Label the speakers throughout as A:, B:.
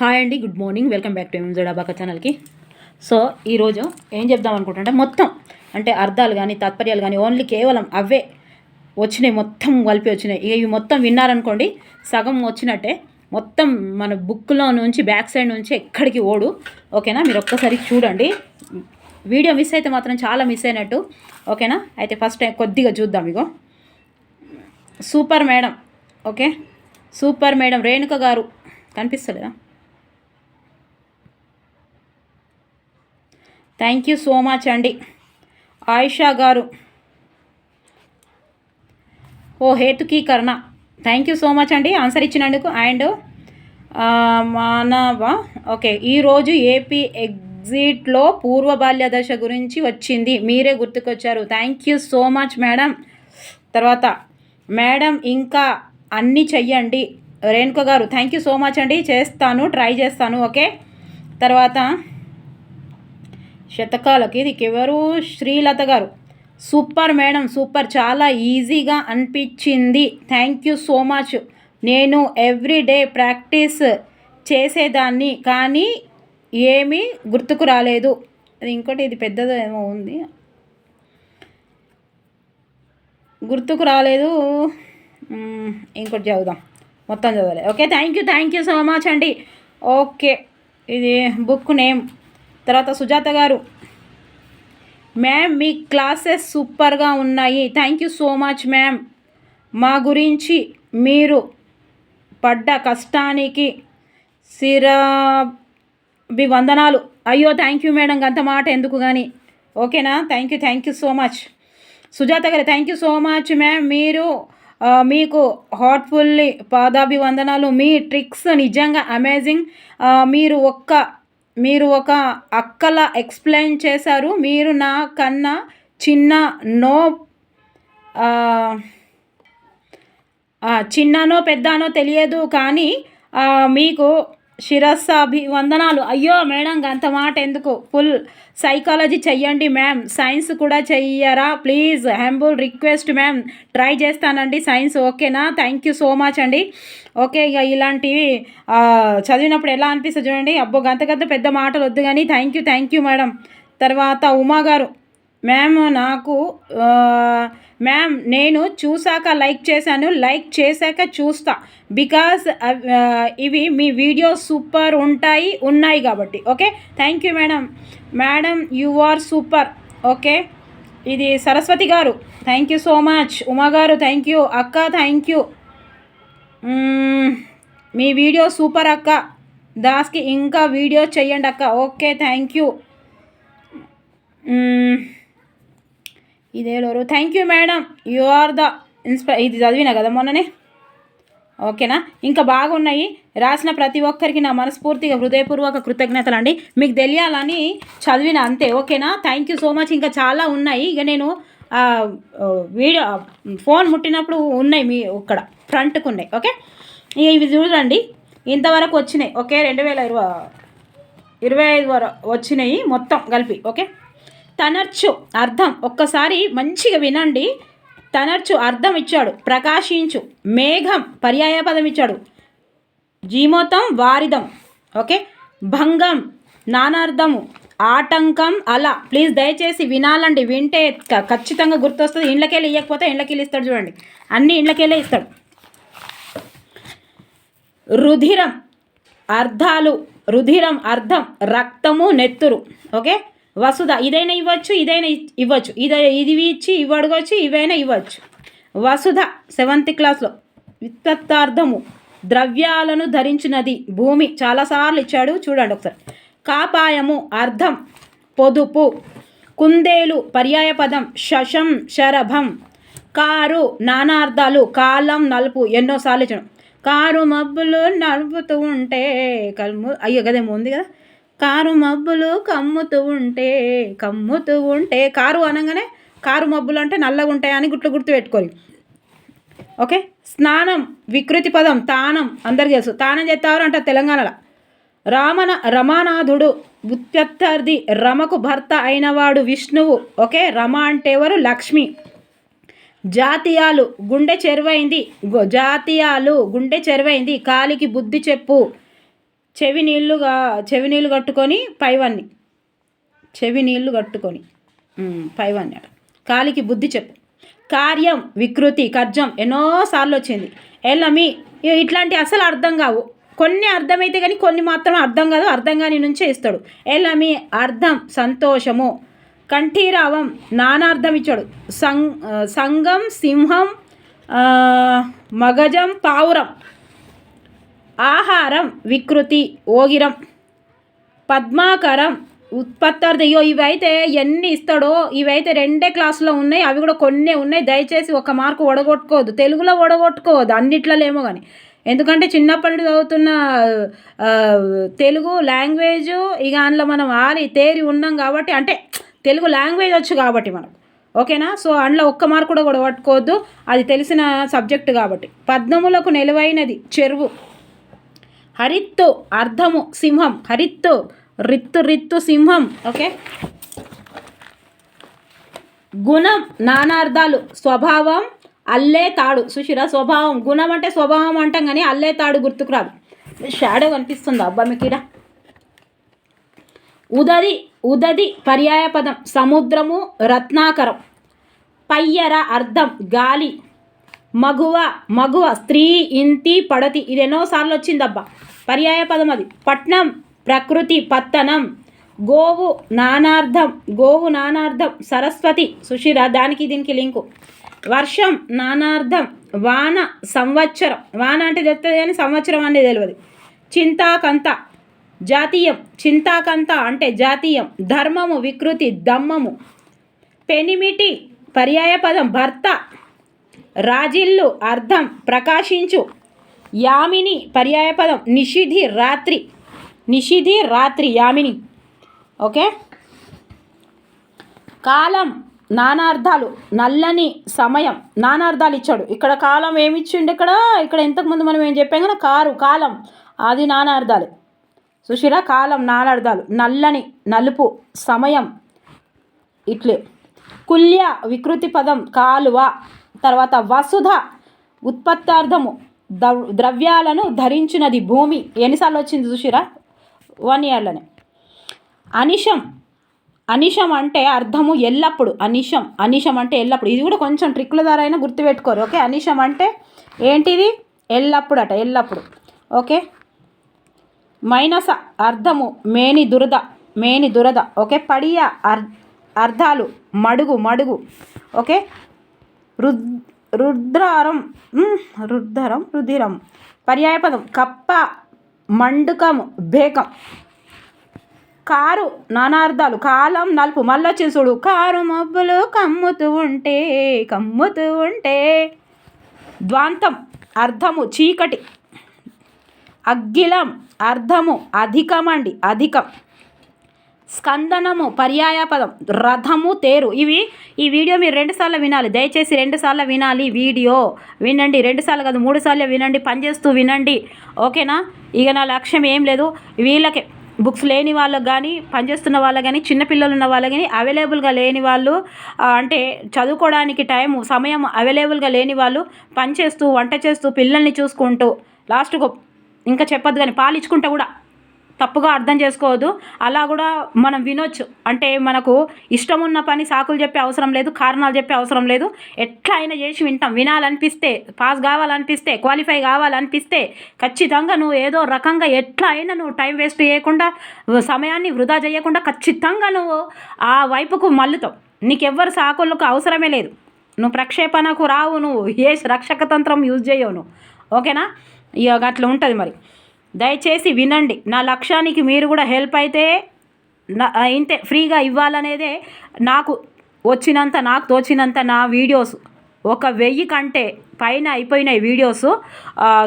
A: Hi అండి good morning. Welcome back to ఎంజడాబాక ఛానల్కి. So ఈరోజు ఏం చెప్దాం అనుకుంటుంటే మొత్తం అంటే అర్థాలు కానీ తాత్పర్యాలు కానీ ఓన్లీ కేవలం అవే వచ్చినాయి మొత్తం కలిపి వచ్చినాయి. ఇక ఇవి మొత్తం విన్నారనుకోండి సగం వచ్చినట్టే. మొత్తం మన బుక్లో నుంచి బ్యాక్ సైడ్ నుంచి ఎక్కడికి ఓడు. ఓకేనా? మీరు ఒక్కసారి చూడండి. వీడియో మిస్ అయితే మాత్రం చాలా మిస్ అయినట్టు. ఓకేనా? అయితే ఫస్ట్ టైం కొద్దిగా చూద్దాం ఇగో. Super madam. Okay? Super madam Renuka garu. కనిపిస్తలేదా? Thank you so much అండి ఆయిషా గారు. ఓ హేతుకీకరణ థ్యాంక్ యూ సో మచ్ అండి ఆన్సర్ ఇచ్చినందుకు. అండ్ మానవ ఓకే ఈరోజు ఏపీ ఎగ్జిట్లో పూర్వ బాల్య దశ గురించి వచ్చింది. మీరే గుర్తుకొచ్చారు. Thank you so much madam తర్వాత మేడం ఇంకా అన్నీ చెయ్యండి. రేణుక గారు థ్యాంక్ యూ సో మచ్ అండి చేస్తాను ట్రై చేస్తాను ఓకే తర్వాత శతకాలకి. ఇది ఎవరు Srilatha garu. Super madam super. చాలా ఈజీగా అనిపించింది. Thank you so much. నేను ఎవ్రీడే ప్రాక్టీస్ చేసేదాన్ని కానీ ఏమీ గుర్తుకు రాలేదు. అది ఇంకోటి ఇది పెద్దది ఏమో ఉంది. గుర్తుకు రాలేదు. ఇంకోటి చదువుదాం. మొత్తం చదవాలి. Okay thank you thank you so much అండి. ఓకే ఇది బుక్ నేమ్. తర్వాత సుజాత గారు మ్యామ్ మీ క్లాసెస్ సూపర్గా ఉన్నాయి. Thank you so much ma'am. మా గురించి మీరు పడ్డ కష్టానికి వందనాలు అయ్యో థ్యాంక్ యూ మేడం అంత మాట ఎందుకు కానీ ఓకేనా? Thank you thank you so much. Sujatha garu thank you so much ma'am. మీరు మీకు హార్ట్ఫుల్లీ పాదాభివందనాలు. మీ ట్రిక్స్ నిజంగా అమేజింగ్. మీరు ఒక్క మీరు ఒక అక్కల ఎక్స్ప్లెయిన్ చేశారు. మీరు నా కన్నా చిన్న నో చిన్నానో చిన్ననో పెద్దనో తెలియదు కానీ మీకు శిరస్సాభివందనాలు. అయ్యో మేడం అంత మాట ఎందుకు? ఫుల్ సైకాలజీ చెయ్యండి మ్యామ్. సైన్స్ కూడా చెయ్యరా? Please humble request ma'am. Try చేస్తానండి. సైన్స్ ఓకేనా? థ్యాంక్ యూ సో మచ్ అండి. ఓకే ఇక ఇలాంటివి చదివినప్పుడు ఎలా అనిపిస్తుంది చూడండి. అబ్బో గంత గంత పెద్ద మాటలు వద్దు కానీ thank you thank you madam తర్వాత ఉమా గారు మ్యామ్ నాకు మ్యామ్ నేను చూసాక లైక్ చేశాను లైక్ చేశాక చూస్తా. బికాస్ ఇవి మీ వీడియోస్ సూపర్ ఉంటాయి ఉన్నాయి కాబట్టి. Okay thank you madam madam you are super okay ఇది Saraswathi garu thank you so much Uma garu thank you అక్క థ్యాంక్ యూ మీ వీడియో సూపర్ అక్క. దాస్కి ఇంకా వీడియో చెయ్యండి అక్క. Okay thank you. ఇదేలోరు thank you madam. You are the inspire ఇది చదివినా కదా మొన్ననే? ఓకేనా? ఇంకా బాగున్నాయి. రాసిన ప్రతి ఒక్కరికి నా మనస్ఫూర్తిగా హృదయపూర్వక కృతజ్ఞతలు అండి మీకు తెలియాలని చదివిన అంతే ఓకేనా? Thank you so much. ఇంకా చాలా ఉన్నాయి. ఇక నేను వీడియో ఫోన్ ముట్టినప్పుడు ఉన్నాయి మీ ఇక్కడ. ఫ్రంట్కు ఉన్నాయి ఓకే ఇవి చూడండి. ఇంతవరకు వచ్చినాయి ఓకే? రెండు వేల ఇరవై ఇరవై ఐదు వరకు వచ్చినాయి మొత్తం కలిపి ఓకే? తనర్చు అర్థం ఒక్కసారి మంచిగా వినండి. తనర్చు అర్థం ఇచ్చాడు ప్రకాశించు. మేఘం పర్యాయపదం ఇచ్చాడు. జీమోతం వారిదం ఓకే? భంగం నానార్థము ఆటంకం అలా. ప్లీజ్ దయచేసి వినాలండి వింటే ఖచ్చితంగా గుర్తొస్తుంది. ఇండ్లకెళ్ళి ఇవ్వకపోతే ఇండ్లకెళ్ళి ఇస్తాడు చూడండి. అన్ని ఇండ్లకెళ్ళే ఇస్తాడు. రుధిరం. అర్థాలు రుధిరం అర్థం రక్తము నెత్తురు. ఓకే? వసుధ ఇదైనా ఇవ్వచ్చు ఇదైనా ఇవ్వచ్చు. ఇదే ఇది ఇచ్చి ఇవి అడగవచ్చు ఇవైనా ఇవ్వచ్చు. వసుధ సెవెంత్ క్లాస్లో విత్తత్తార్థము ద్రవ్యాలను ధరించినది భూమి. చాలాసార్లు ఇచ్చాడు చూడండి ఒకసారి. కాపాయము అర్థం పొదుపు. కుందేలు పర్యాయపదం శశం శరభం. కారు నానార్థాలు కాలం నలుపు. ఎన్నోసార్లు ఇచ్చాడు. కారు మబ్బులు నడుపుతూ ఉంటే కమ్ము అయ్యో కదేమో ఉంది కదా. కారు మబ్బులు కమ్ముతూ ఉంటే కమ్ముతూ ఉంటే కారు అనగానే కారు మబ్బులు అంటే నల్లగా ఉంటాయని గుట్లు గుర్తు పెట్టుకోవాలి ఓకే? స్నానం వికృతి పదం తానం అందరికి తెలుసు. తానం చేస్తారు అంట తెలంగాణలో. రామన రమానాథుడు ఉత్పత్తార్థి రమకు భర్త అయినవాడు విష్ణువు. ఓకే? రమ అంటే ఎవరు? లక్ష్మి. జాతీయాలు గుండె చెరువైంది. జాతీయాలు గుండె చెరువైంది. కాలికి బుద్ధి చెప్పు. చెవి నీళ్ళుగా చెవి నీళ్ళు కట్టుకొని పైవన్ని. చెవి నీళ్ళు కట్టుకొని. పైవన్ని అట. కాలికి బుద్ధి చెప్పు. కార్యం వికృతి కర్జం ఎన్నోసార్లు వచ్చింది. ఎల్లమి ఇట్లాంటి అసలు అర్థం కావు. కొన్ని అర్థమైతే కానీ కొన్ని మాత్రం అర్థం కాదు. అర్థం కాని నుంచే ఇస్తాడు. ఎల్లమి అర్థం సంతోషము. కంఠీరావం నానార్థం ఇచ్చాడు సం సంగం సింహం మగజం పావురం ఆహారం వికృతి ఓగిరం. పద్మాకరం ఉత్పత్తార్థ అయ్యో ఇవైతే ఎన్ని ఇస్తాడో ఇవైతే రెండే క్లాసులో ఉన్నాయి అవి కూడా కొన్నే ఉన్నాయి. దయచేసి ఒక మార్కు ఒడగొట్టుకోవద్దు. తెలుగులో ఒడగొట్టుకోవద్దు అన్నిట్లలేమో ఏమో కానీ ఎందుకంటే చిన్నప్పటి నుండి చదువుతున్న తెలుగు లాంగ్వేజ్ ఇక అందులో మనం ఆరి తేరి ఉన్నాం కాబట్టి అంటే తెలుగు లాంగ్వేజ్ వచ్చు కాబట్టి మనకు. ఓకేనా? సో అందులో ఒక్క మార్కు కూడా కూడా పట్టుకోవద్దు. అది తెలిసిన సబ్జెక్టు కాబట్టి. పద్మములకు నిలువైనది చెరువు. హరిత్తు అర్థము సింహం. హరిత్తు రిత్తు రిత్తు సింహం. ఓకే? గుణం నానార్థాలు స్వభావం అల్లే తాడు. సుశిర స్వభావం. గుణం అంటే స్వభావం అంటాం కానీ అల్లే తాడు గుర్తుకు రాదు. షాడో కనిపిస్తుందా? అబ్బా మీకు ఉదది ఉదది పర్యాయపదం. సముద్రము రత్నాకరం. పయ్యర అర్థం గాలి. మగువ మగువ స్త్రీ ఇంతి పడతి. ఇది ఎన్నోసార్లు వచ్చిందబ్బా పర్యాయ పదం అది. పట్నం ప్రకృతి పత్తనం. గోవు నానార్థం. గోవు నానార్థం. సరస్వతి సుశీర దానికి దీనికి లింకు. వర్షం నానార్థం. వాన సంవత్సరం. వాన అంటే తెలుస్తుంది కానీ సంవత్సరం అనేది తెలియదు చింతాకంత. జాతీయం చింతాకంత అంటే జాతీయం ధర్మము వికృతి దమ్మము. పెనిమిటి పర్యాయ పదం భర్త. రాజిల్లు అర్థం ప్రకాశించు. యామిని పర్యాయ పదం నిషిధి రాత్రి. నిషిధి రాత్రి యామిని. ఓకే? కాలం నానార్థాలు నల్లని సమయం. నానార్థాలు ఇచ్చాడు. ఇక్కడ కాలం ఏమి ఇచ్చిండు ఇక్కడ? ఇక్కడ ఇంతకుముందు మనం ఏం చెప్పాం కదా? కారు కాలం. అది నానార్థాలు సుశీల కాలం నానార్థాలు నల్లని నలుపు సమయం ఇట్లే. కుల్య వికృతి పదం కాలువ తర్వాత వసుధ ఉత్పత్తార్థము ద్రవ్యాలను ధరించినది భూమి. ఎన్నిసార్లు వచ్చింది చూసిరా వన్ ఇయర్లోనే. అనిషం అనిషం అంటే అర్థము ఎల్లప్పుడు. అనిషం అనిషం అంటే ఎల్లప్పుడు. ఇది కూడా కొంచెం ట్రిక్ల ద్వారా అయినా గుర్తుపెట్టుకోరు. ఓకే? అనిషం అంటే ఏంటిది? ఎల్లప్పుడు అట ఎల్లప్పుడు. ఓకే? మైనస అర్థము మేని దురద మేని దురద. ఓకే? పడియ అర్ అర్థాలు మడుగు మడుగు. ఓకే? రుద్ రుద్రారం రుద్రం రుధిరం. పర్యాయపదం కప్ప మండుకము బేకం కారు నానార్థాలు కాలం నలుపు. మళ్ళొచ్చి చూడు. కారు మబ్బులు కమ్ముతూ ఉంటే కమ్ముతూ ఉంటే. ద్వాంతం అర్థము చీకటి. అగ్గిలం అర్థము అధికమండి అధికం. స్కందనము పర్యాయపదం రథము తేరు. ఇవి ఈ వీడియో మీరు రెండుసార్లు వినాలి. దయచేసి రెండుసార్లు వినాలి వీడియో. వినండి. రెండుసార్లు కాదు మూడు సార్లు వినండి. పనిచేస్తూ వినండి. ఓకేనా? ఇక నా లక్ష్యం ఏం లేదు. వీళ్ళకి. బుక్స్ లేని వాళ్ళకి కానీ పనిచేస్తున్న వాళ్ళకి కానీ చిన్నపిల్లలు ఉన్న వాళ్ళకి కానీ అవైలబుల్గా లేని వాళ్ళు అంటే చదువుకోవడానికి టైం సమయం అవైలబుల్గా లేని వాళ్ళు పనిచేస్తూ వంట చేస్తూ పిల్లల్ని చూసుకుంటూ లాస్ట్కు ఇంకా చెప్పొద్దు కానీ పాలించుకుంటే కూడా తప్పుగా అర్థం చేసుకోవద్దు. అలా కూడా మనం వినొచ్చు. అంటే మనకు ఇష్టం ఉన్న పని సాకులు చెప్పే అవసరం లేదు కారణాలు చెప్పే అవసరం లేదు. ఎట్లా అయినా చేసి వింటాం. వినాలనిపిస్తే పాస్ కావాలనిపిస్తే క్వాలిఫై కావాలనిపిస్తే ఖచ్చితంగా నువ్వు ఏదో రకంగా ఎట్లా అయినా నువ్వు టైం వేస్ట్ చేయకుండా సమయాన్ని వృధా చేయకుండా ఖచ్చితంగా నువ్వు ఆ వైపుకు మల్లుతావు. నీకెవ్వరు సాకులకు అవసరమే లేదు. నువ్వు ప్రక్షేపణకు రావు నువ్వు. ఏ రక్షక తంత్రం యూజ్ చేయవు నువ్వు. ఓకేనా? ఇక అట్లా ఉంటుంది మరి. దయచేసి వినండి. నా లక్ష్యానికి మీరు కూడా హెల్ప్ అయితే నా ఇంతే ఫ్రీగా ఇవ్వాలనేదే నాకు వచ్చినంత నాకు తోచినంత నా వీడియోస్ ఒక వెయ్యి కంటే పైన అయిపోయినాయి వీడియోస్.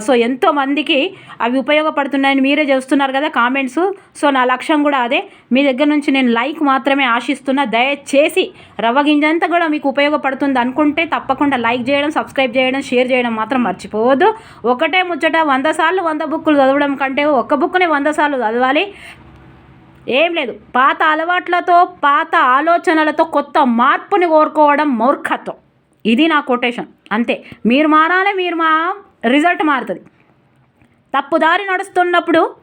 A: సో ఎంతోమందికి అవి ఉపయోగపడుతున్నాయని మీరే చేస్తున్నారు కదా కామెంట్స్. సో నా లక్ష్యం కూడా అదే. మీ దగ్గర నుంచి నేను లైక్ మాత్రమే ఆశిస్తున్నా. దయచేసి రవ్వ గింజంతా కూడా మీకు ఉపయోగపడుతుంది అనుకుంటే తప్పకుండా లైక్ చేయడం సబ్స్క్రైబ్ చేయడం షేర్ చేయడం మాత్రం మర్చిపోవద్దు. ఒకటే ముచ్చట వంద సార్లు వంద బుక్కులు చదవడం కంటే ఒక్క బుక్ని వంద సార్లు చదవాలి. ఏం లేదు. పాత అలవాట్లతో పాత ఆలోచనలతో కొత్త మార్పుని కోరుకోవడం మూర్ఖత్వం. ఇది నా కొటేషన్. అంతే. మీరు మారాలి మీరు మా రిజల్ట్ మారుతుంది. తప్పుదారి నడుస్తున్నప్పుడు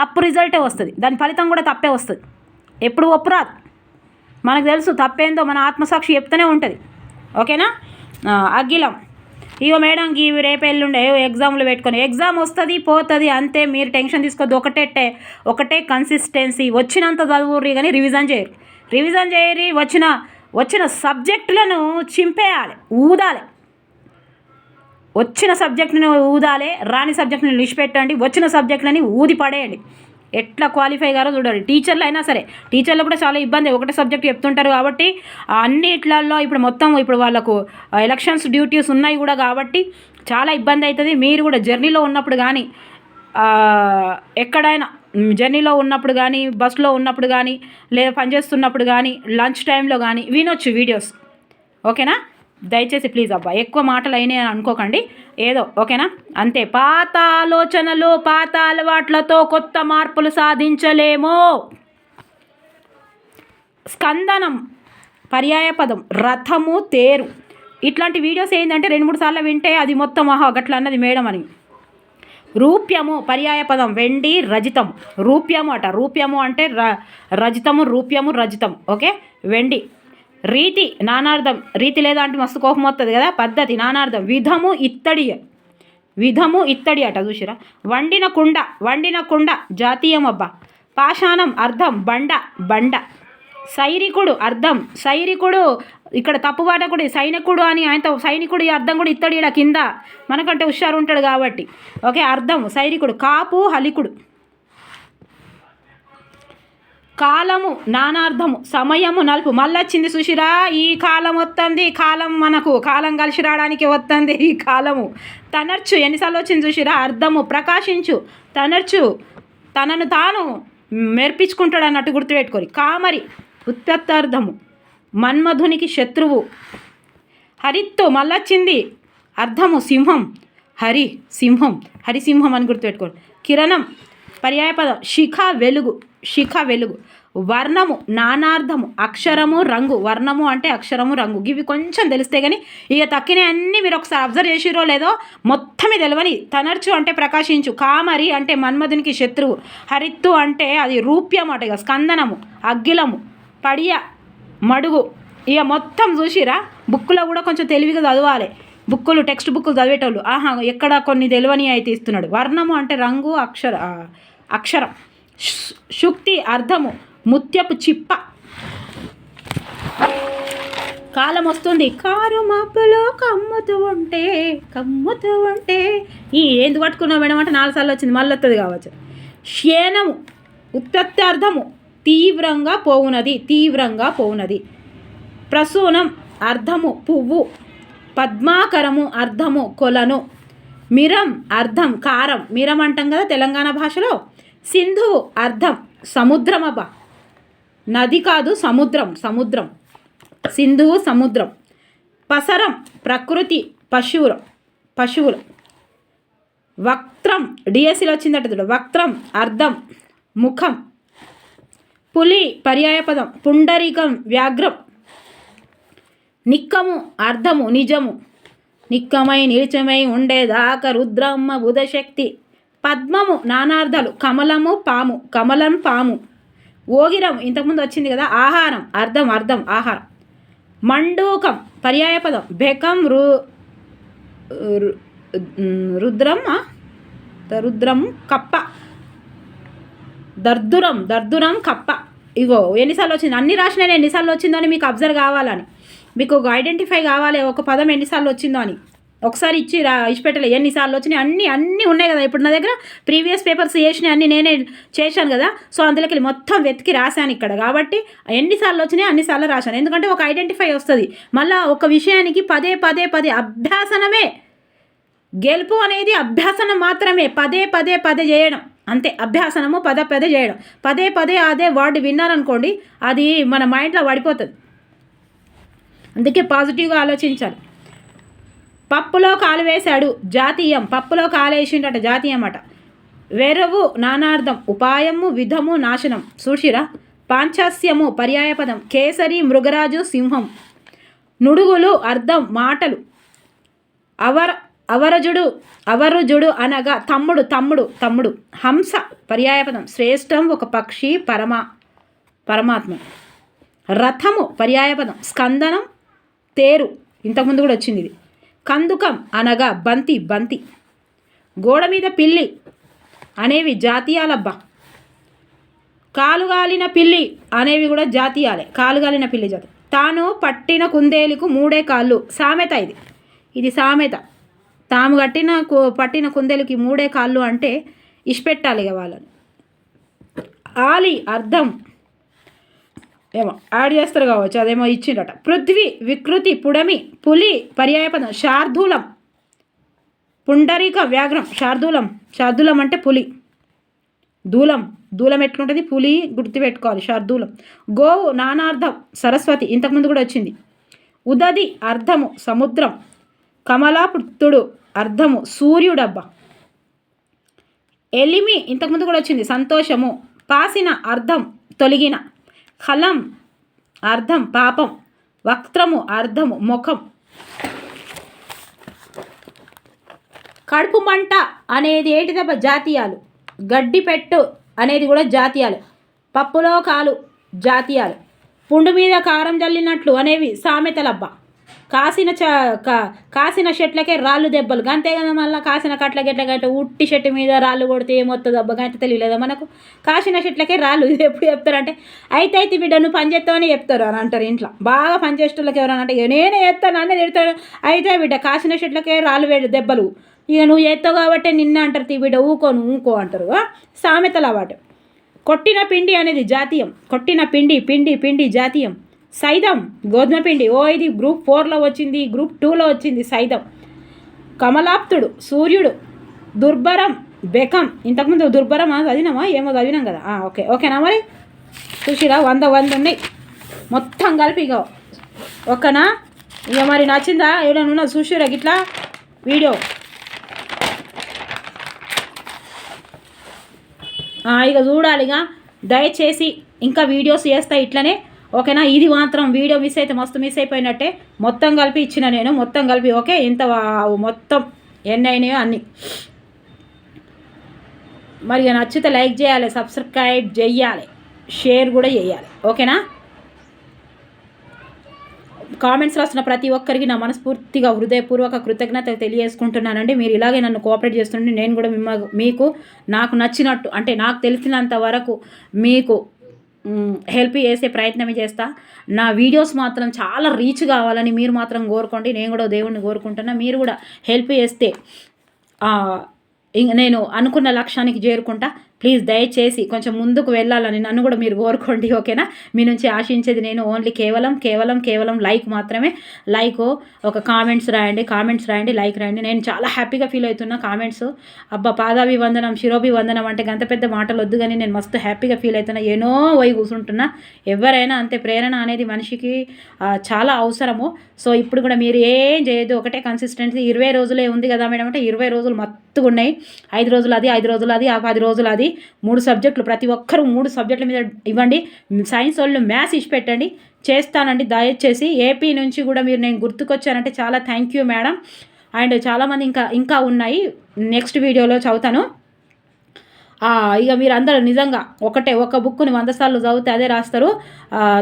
A: తప్పు రిజల్టే వస్తుంది. దాని ఫలితం కూడా తప్పే వస్తుంది. ఎప్పుడు ఒప్పు రాదు. మనకు తెలుసు తప్పేందో మన ఆత్మసాక్షి చెప్తూనే ఉంటుంది. ఓకేనా? అగ్గిలం ఇగో మేడం ఇవి రేపు ఎల్లుండే ఎగ్జామ్లు పెట్టుకొని. ఎగ్జామ్ వస్తుంది పోతుంది అంతే. మీరు టెన్షన్ తీసుకోవద్దు. ఒకటే ఒకటే కన్సిస్టెన్సీ వచ్చినంత చదువుర్రి కానీ రివిజన్ చేయరు. రివిజన్ చేయరి వచ్చిన వచ్చిన సబ్జెక్టులను చింపేయాలి ఊదాలి. వచ్చిన సబ్జెక్టుని ఊదాలే రాని సబ్జెక్టుని నిలిచిపెట్టండి వచ్చిన సబ్జెక్టులని ఊది పడేయండి. ఎట్లా క్వాలిఫై గారో చూడండి. టీచర్లు అయినా సరే టీచర్లు కూడా చాలా ఇబ్బంది. ఒకటే సబ్జెక్ట్ చెప్తుంటారు కాబట్టి అన్నిట్లలో ఇప్పుడు మొత్తం ఇప్పుడు వాళ్ళకు ఎలక్షన్స్ డ్యూటీస్ ఉన్నాయి కూడా కాబట్టి చాలా ఇబ్బంది అవుతుంది. మీరు కూడా జర్నీలో ఉన్నప్పుడు కానీ ఎక్కడైనా జర్నీలో ఉన్నప్పుడు కానీ బస్సులో ఉన్నప్పుడు కానీ లేదా పనిచేస్తున్నప్పుడు కానీ లంచ్ టైంలో కానీ వినొచ్చు వీడియోస్. ఓకేనా? దయచేసి ప్లీజ్ అబ్బా ఎక్కువ మాటలు అయినాయి అని అనుకోకండి. ఏదో ఓకేనా? అంతే. పాత ఆలోచనలు పాత అలవాట్లతో కొత్త మార్పులు సాధించలేము. స్కందనం పర్యాయపదం రథము తేరు. ఇట్లాంటి వీడియోస్ ఏంటంటే రెండు మూడు సార్లు వింటే అది మొత్తం ఆహా గట్ల అన్నది మేడం అని. రూప్యము పర్యాయపదం వెండి రజితం రూప్యము అట. రూప్యము అంటే ర రజితము రూప్యము రజితం ఓకే? వెండి. రీతి నానార్థం. రీతి లేదా అంటే మస్తు కోపం వస్తుంది కదా? పద్ధతి నానార్థం. విధము ఇత్తడి. విధము ఇత్తడి అట చూసిరా? వండిన కుండ వండిన కుండ జాతీయం అబ్బా పాషాణం అర్థం బండ బండ. సైరికుడు అర్థం సైరికుడు ఇక్కడ తప్పుబాట కూడా సైనికుడు అని ఆయనతో సైనికుడు ఈ అర్థం కూడా ఇత్తడి ఈడ కింద. మనకంటే హుషారు ఉంటాడు కాబట్టి. ఓకే అర్థం. సైనికుడు కాపు హలికుడు. కాలము నానార్థము సమయము నలుపు. మళ్ళొచ్చింది సుషిరా ఈ కాలం వస్తుంది కాలం మనకు. కాలం కలిసి రావడానికి వస్తుంది ఈ కాలము. తనర్చు. ఎన్నిసార్లు వచ్చింది సుషిరా అర్థము. ప్రకాశించు. తనర్చు. తనను తాను మెర్పించుకుంటాడు అన్నట్టు గుర్తుపెట్టుకోరి. కామరి. ఉత్పత్తార్థము. మన్మధునికి శత్రువు. హరిత్తు మళ్ళొచ్చింది అర్థము సింహం. హరి సింహం. హరిసింహం అని గుర్తుపెట్టుకోండి. కిరణం. పర్యాయపదం శిఖ వెలుగు. శిఖ వెలుగు. వర్ణము నానార్థము అక్షరము రంగు. వర్ణము అంటే అక్షరము రంగు. ఇవి కొంచెం తెలిస్తే కానీ ఇక తక్కిన అన్నీ మీరు ఒకసారి అబ్జర్వ్ చేసిరో లేదో మొత్తమే తెలియని తనర్చు అంటే ప్రకాశించు. కామరి అంటే మన్మధునికి శత్రువు. హరిత్తు అంటే అది రూప్యం అట ఇక. స్కందనము అగ్గిలము పడియ మడుగు. ఇక మొత్తం చూసిరా? బుక్లో కూడా కొంచెం తెలివిగా చదవాలి. బుక్కులు టెక్స్ట్ బుక్కులు చదివేటోళ్ళు. ఆహా ఎక్కడ కొన్ని తెలివని అయితే ఇస్తున్నాడు వర్ణము అంటే రంగు అక్షర అక్షరం. శుక్తి అర్థము ముత్యపు చిప్ప. కాలం వస్తుంది. కారు మబ్బులో కమ్ముతూ ఉంటే కమ్ముతూ ఉంటే. ఈ ఏంది పట్టుకున్నావు మేడం? అంటే నాలుగు సార్లు వచ్చింది. మళ్ళీ వస్తుంది కావచ్చు. క్షేణము ఉత్పత్తి అర్థము తీవ్రంగా పోవునది తీవ్రంగా పోవునది. ప్రసూనం అర్థము పువ్వు పద్మాకరము అర్థము కొలను మిరం అర్థం కారం. మిరం అంటాం కదా తెలంగాణ భాషలో? సింధువు అర్థం సముద్రం అబ్బా నది కాదు సముద్రం సముద్రం. సింధువు సముద్రం. పసరం ప్రకృతి పశువులు పశువులు. వక్త్రం డిఎస్సిలో వచ్చిందట వక్త్రం అర్థం ముఖం. పులి పర్యాయపదం పుండరికం వ్యాఘ్రం. నిక్కము అర్థము నిజము. నిక్కమై నిలిచమై ఉండేదాక రుద్రమ్మ బుధశక్తి. పద్మము నానార్థాలు కమలము పాము కమలం పాము. ఓగిరం ఇంతకుముందు వచ్చింది కదా ఆహారం. అర్థం అర్థం ఆహారం. మండూకం పర్యాయపదం. బెకం రు రుద్రమ్మ రుద్రం రుద్రం కప్ప. దర్దురం దర్దురం కప్ప. ఇగో ఎన్నిసార్లు వచ్చింది? అన్ని రాసినా ఎన్నిసార్లు వచ్చిందో అని మీకు అబ్జర్వ్ కావాలని. మీకు ఒక ఐడెంటిఫై కావాలి ఒక పదం ఎన్నిసార్లు వచ్చిందో అని. ఒకసారి ఇచ్చి రా ఇచ్చిపెట్టలే ఎన్నిసార్లు వచ్చినాయి? అన్ని అన్నీ ఉన్నాయి కదా. ఇప్పుడు నా దగ్గర ప్రీవియస్ పేపర్స్ చేసినాయి అన్నీ నేనే చేశాను కదా. సో అందులోకి వెళ్ళి మొత్తం వెతికి రాశాను ఇక్కడ. కాబట్టి ఎన్నిసార్లు వచ్చినాయి అన్నిసార్లు రాశాను. ఎందుకంటే ఒక ఐడెంటిఫై వస్తుంది. మళ్ళీ ఒక విషయానికి పదే పదే పదే అభ్యాసనమే. గెలుపు అనేది అభ్యాసనం మాత్రమే. పదే పదే పదే చేయడం. అంతే అభ్యాసనము పదే పదే చేయడం. పదే పదే అదే వర్డ్ విన్నారనుకోండి అది మన మైండ్లో పడిపోతుంది అందుకే పాజిటివ్గా ఆలోచించాలి. పప్పులో కాలు వేశాడు జాతీయం. పప్పులో కాలేసిండట జాతీయం అట. వెరవు నానార్థం ఉపాయము విధము నాశనం. చూసిరా? పాంచాస్యము పర్యాయపదం. కేసరి మృగరాజు సింహం. నుడుగులు అర్థం మాటలు. అవర అవరజుడు అవరుజుడు అనగా తమ్ముడు తమ్ముడు తమ్ముడు. హంస పర్యాయపదం. శ్రేష్టం ఒక పక్షి పరమా పరమాత్మ. రథము పర్యాయపదం. స్కందనం తేరు. ఇంతకుముందు కూడా వచ్చింది ఇది. కందుకం అనగా బంతి బంతి. గోడ మీద పిల్లి అనేవి జాతీయాలబ్బా కాలుగాలిన పిల్లి అనేవి కూడా జాతీయాలే. కాలుగాలిన పిల్లి జాతి. తాను పట్టిన కుందేలుకు మూడే కాళ్ళు. సామెత ఇది. ఇది సామెత. తాము కట్టిన కు- పట్టిన కుందేలుకి మూడే కాళ్ళు అంటే ఇష్టపెట్టాలి ఇక వాళ్ళని. ఆలి అర్థం ఏమో యాడ్ చేస్తారు కావచ్చు అదేమో ఇచ్చిండట పృథ్వీ వికృతి పుడమి పులి పర్యాయపదం శార్దూలం. పుండరీక వ్యాఘ్రం శార్దూలం. శార్దూలం అంటే పులి. దూలం. దూలం ఎట్లుంటుంది? పులి గుర్తుపెట్టుకోవాలి శార్దూలం. గోవు నానార్థం సరస్వతి ఇంతకుముందు కూడా వచ్చింది. ఉదది అర్థము సముద్రం. కమలాపుత్తుడు అర్థము. సూర్యుడబ్బా. ఎలిమి ఇంతకుముందు కూడా వచ్చింది. సంతోషము. పాసిన అర్థం తొలగిన. హలం అర్థం పాపం. వక్త్రము అర్థము ముఖం. కడుపు మంట అనేది ఏంటిదబ్బా జాతీయాలు. గడ్డి పెట్టు అనేది కూడా జాతీయాలు. పప్పులో కాలు జాతీయాలు. పుండు మీద కారం జల్లినట్లు అనేవి సామెతలబ్బా. కాసిన చ కా- కాసిన చెట్లకే రాళ్ళు దెబ్బలు. అంతే కదా మళ్ళీ కాసిన కట్ల గట్ల గట్ట ఉట్టి చెట్టు మీద రాళ్ళు కొడితే ఏమొస్తుంది దెబ్బ గంట తెలియలేదా మనకు? కాసిన చెట్లకే రాళ్ళు. ఇది ఎప్పుడు చెప్తారంటే అయితే అయితే బిడ్డ నువ్వు పని చేస్తావని చెప్తారు అని అంటారు ఇంట్లో. బాగా పని చేసేటోళ్ళకి ఎవరైనా అంటే "ఇక నేనే చేస్తాను అన్నీ తిడతాడు. అయితే బిడ్డ కాసిన చెట్లకే రాళ్ళు వేడు దెబ్బలు. ఇక నువ్వు చేస్తావు కాబట్టి నిన్న అంటారు తీ బిడ్డ ఊకోను ఊకో అంటారు. సామెతలు అవాటు కొట్టిన పిండి అనేది జాతీయం. కొట్టిన పిండి పిండి పిండి జాతీయం. సైదం గోధుమ పిండి ఓ ఇది గ్రూప్ ఫోర్లో వచ్చింది గ్రూప్ టూలో వచ్చింది సైదం. కమలాప్తుడు సూర్యుడు దుర్భరం బెకం. ఇంతకుముందు దుర్భరం చదివినామా? ఏమో చదివినాం కదా. ఓకే. ఓకేనా మరి? చూసిరా వంద వంద ఉన్నాయి. మొత్తం కలిపి ఇక ఓకేనా? ఇక మరి నచ్చిందా? ఏడన్నా చూసిరా గిట్లా? వీడియో. ఇక చూడాలి ఇక దయచేసి ఇంకా వీడియోస్ చేస్తా ఇట్లనే. ఓకేనా? ఇది మాత్రం వీడియో మిస్ అయితే మస్తు మిస్ అయిపోయినట్టే. మొత్తం కలిపి ఇచ్చిన నేను. మొత్తం కలిపి ఓకే? ఇంత మొత్తం ఎన్ని అయినాయో అన్నీ. మరి నచ్చితే లైక్ చేయాలి సబ్స్క్రైబ్ చేయాలి షేర్ కూడా చేయాలి. ఓకేనా? కామెంట్స్ రాసిన ప్రతి ఒక్కరికి నా మనస్ఫూర్తిగా హృదయపూర్వక కృతజ్ఞత తెలియజేసుకుంటున్నానండి. మీరు ఇలాగే నన్ను కోఆపరేట్ చేస్తుంటే నేను కూడా మిమ్మ మీకు నాకు నచ్చినట్టు అంటే నాకు తెలిసినంత వరకు మీకు హెల్ప్ చేసే ప్రయత్నమే చేస్తా. నా వీడియోస్ మాత్రం చాలా రీచ్ కావాలని మీరు మాత్రం కోరుకోండి. నేను కూడా దేవుణ్ణి కోరుకుంటున్నా. మీరు కూడా హెల్ప్ చేస్తే నేను అనుకున్న లక్ష్యానికి చేరుకుంటా. ప్లీజ్ దయచేసి కొంచెం ముందుకు వెళ్ళాలని నన్ను కూడా మీరు కోరుకోండి ఓకేనా? మీ నుంచి ఆశించేది నేను ఓన్లీ కేవలం కేవలం కేవలం లైక్ మాత్రమే. లైక్ ఒక కామెంట్స్ రాయండి కామెంట్స్ రాయండి లైక్ రాయండి. నేను చాలా హ్యాపీగా ఫీల్ అవుతున్నా కామెంట్స్. అబ్బా పాదాభి వందనం శిరోభి వందనం అంటే గంత పెద్ద మాటలు వద్దు కానీ నేను మస్తు హ్యాపీగా ఫీల్ అవుతున్నా. ఎన్నో వై కూర్చుంటున్నా. ఎవరైనా అంతే ప్రేరణ అనేది మనిషికి చాలా అవసరము. సో ఇప్పుడు కూడా మీరు ఏం చేయదు ఒకటే కన్సిస్టెన్సీ ఇరవై రోజులే ఉంది కదా మేడం అంటే ఇరవై రోజులు మత్తుగా ఉన్నాయి. ఐదు రోజులు అది ఐదు రోజులు అది ఆ పది రోజులు అది. మూడు సబ్జెక్టులు ప్రతి ఒక్కరూ మూడు సబ్జెక్టుల మీద ఇవ్వండి. సైన్స్ వాళ్ళు మ్యాథ్స్ ఇచ్చి పెట్టండి. చేస్తానండి దయచేసి. ఏపీ నుంచి కూడా మీరు నేను గుర్తుకొచ్చానంటే చాలా థ్యాంక్ యూ మేడం. అండ్ చాలామంది ఇంకా ఇంకా ఉన్నాయి. నెక్స్ట్ వీడియోలో చదువుతాను. ఇక మీరు అందరూ నిజంగా ఒకటే ఒక బుక్ని వంద సార్లు చదివితే అదే రాస్తారు.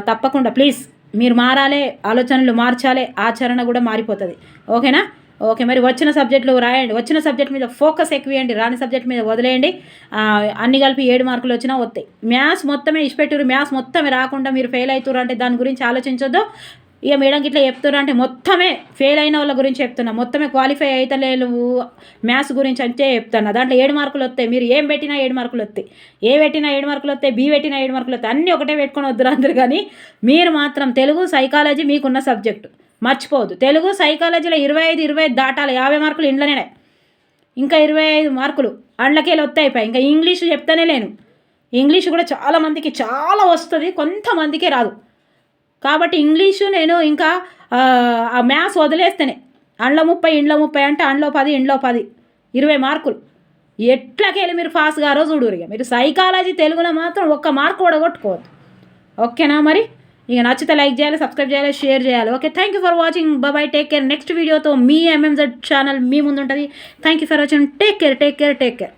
A: తప్పకుండా ప్లీజ్. మీరు మారాలే ఆలోచనలు మార్చాలి ఆచరణ కూడా మారిపోతుంది. ఓకేనా? ఓకే మరి వచ్చిన సబ్జెక్టులు రాయండి. వచ్చిన సబ్జెక్ట్ మీద ఫోకస్ ఎక్కువేయండి. రాని సబ్జెక్ట్ మీద వదిలేయండి. అన్ని కలిపి ఏడు మార్కులు వచ్చినా వస్తాయి. మ్యాథ్స్ మొత్తమే ఇష్టపెట్టారు. మ్యాథ్స్ మొత్తమే రాకుండా మీరు ఫెయిల్ అవుతారు అంటే దాని గురించి ఆలోచించొద్దు. ఇక మేడం ఇట్లా చెప్తున్నారు అంటే మొత్తమే ఫెయిల్ అయిన వాళ్ళ గురించి చెప్తున్నా. మొత్తమే క్వాలిఫై అవుతలేవు మ్యాథ్స్ గురించి అంటే చెప్తున్నా. దాంట్లో ఏడు మార్కులు వస్తాయి. మీరు ఏం పెట్టినా ఏడు మార్కులు వస్తాయి. ఏ పెట్టినా ఏడు మార్కులు వస్తాయి. బీ పెట్టినా ఏడు మార్కులు వస్తాయి. అన్నీ ఒకటే పెట్టుకొని వద్దురు అందరు కానీ. మీరు మాత్రం తెలుగు సైకాలజీ మీకున్న సబ్జెక్టు. మర్చిపోవద్దు. తెలుగు సైకాలజీలో ఇరవై ఐదు ఇరవై ఐదు దాటాలి. యాభై మార్కులు ఇండ్లనే ఇంకా ఇరవై ఐదు మార్కులు అండ్లకేళ్ళు వస్తాయిపోయి ఇంకా ఇంగ్లీష్ చెప్తానే లేను. ఇంగ్లీష్ కూడా చాలామందికి చాలా వస్తుంది. కొంతమందికే రాదు. కాబట్టి ఇంగ్లీషు నేను ఇంకా ఆ, మ్యాథ్స్ వదిలేస్తేనే. అండ్ల ముప్పై ఇండ్ల ముప్పై అంటే అండ్లో పది ఇండ్లో పది ఇరవై మార్కులు. ఎట్లకెళ్ళి మీరు ఫాస్ట్ గారో చూడురు ఇక మీరు సైకాలజీ తెలుగులో మాత్రం ఒక్క మార్కు కూడా కొట్టుకోవద్దు. ఓకేనా మరి? ఇక నచ్చితే లైక్ చేయాలి సబ్స్క్రైబ్ చేయాలి షేర్ చేయాలి. Okay thank you for watching bye take care next వీడియోతో మీ ఎంఎంజెడ్ ఛానల్ మీ ముందు ఉంటుంది thank you for watching take care take care take care